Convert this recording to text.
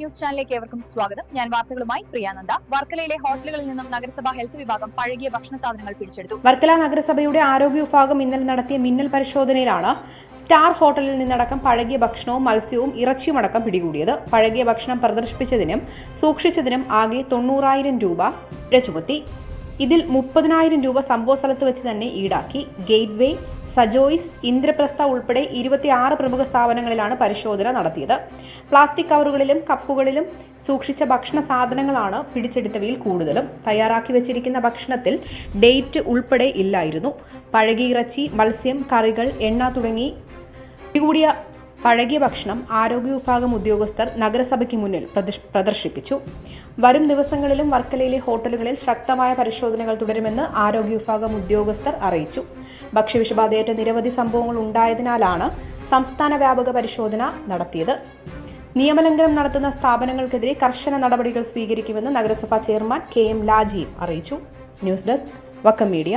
News ചാനലിലേക്ക് ഏവർക്കും സ്വാഗതം. ഞാൻ വാർത്തകളുമായി പ്രിയാനന്ദ. വർക്കലയിലെ ഹോട്ടലുകളിൽ നിന്നും നഗരസഭാ ഹെൽത്ത് വിഭാഗം പഴകിയ ഭക്ഷണ സാധനങ്ങൾ പിടിച്ചെടുത്തു. വർക്കല നഗരസഭയുടെ ആരോഗ്യ വിഭാഗം ഇന്നലെ നടത്തിയ മിന്നൽ പരിശോധനയിലാണ് സ്റ്റാർ ഹോട്ടലിൽ നിന്നടക്കം പഴകിയ ഭക്ഷണവും മത്സ്യവും ഇറച്ചിയുമടക്കം പിടികൂടിയത്. പഴകിയ ഭക്ഷണം പ്രദർശിപ്പിച്ചതിനും സൂക്ഷിച്ചതിനും ആകെ തൊണ്ണൂറായിരം രൂപ പിഴ ചുമത്തി ഇതിൽ മുപ്പതിനായിരം രൂപ സംഭവ സ്ഥലത്ത് വെച്ച് തന്നെ ഈടാക്കി. ഗേറ്റ്വേ സജോയിസ് ഇന്ദ്രപ്രസ്ഥ ഉൾപ്പെടെ ഇരുപത്തിയാറ് പ്രമുഖ സ്ഥാപനങ്ങളിലാണ് പരിശോധന നടത്തിയത്. പ്ലാസ്റ്റിക് കവറുകളിലും കപ്പുകളിലും സൂക്ഷിച്ച ഭക്ഷണ സാധനങ്ങളാണ് പിടിച്ചെടുത്തവയിൽ കൂടുതലും. തയ്യാറാക്കി വെച്ചിരിക്കുന്ന ഭക്ഷണത്തിൽ ഡേറ്റ് ഉൾപ്പെടെ ഇല്ലായിരുന്നു. പഴകിയിറച്ചി മത്സ്യം കറികൾ എണ്ണ തുടങ്ങി പിടികൂടിയ പഴകിയ ഭക്ഷണം ആരോഗ്യ വിഭാഗം ഉദ്യോഗസ്ഥർ നഗരസഭയ്ക്ക് മുന്നിൽ പ്രദർശിപ്പിച്ചു. വരും ദിവസങ്ങളിലും വർക്കലയിലെ ഹോട്ടലുകളിൽ ശക്തമായ പരിശോധനകൾ തുടരുമെന്ന് ആരോഗ്യ വിഭാഗം ഉദ്യോഗസ്ഥർ അറിയിച്ചു. ഭക്ഷ്യവിഷബാധയേറ്റ നിരവധി സംഭവങ്ങൾ ഉണ്ടായതിനാലാണ് സംസ്ഥാന വ്യാപക പരിശോധന നടത്തിയത്. നിയമലംഘനം നടത്തുന്ന സ്ഥാപനങ്ങൾക്കെതിരെ കർശന നടപടികൾ സ്വീകരിക്കുമെന്ന് നഗരസഭാ ചെയർമാൻ കെ എം ലാജിയും അറിയിച്ചു. News desk Vakkom media.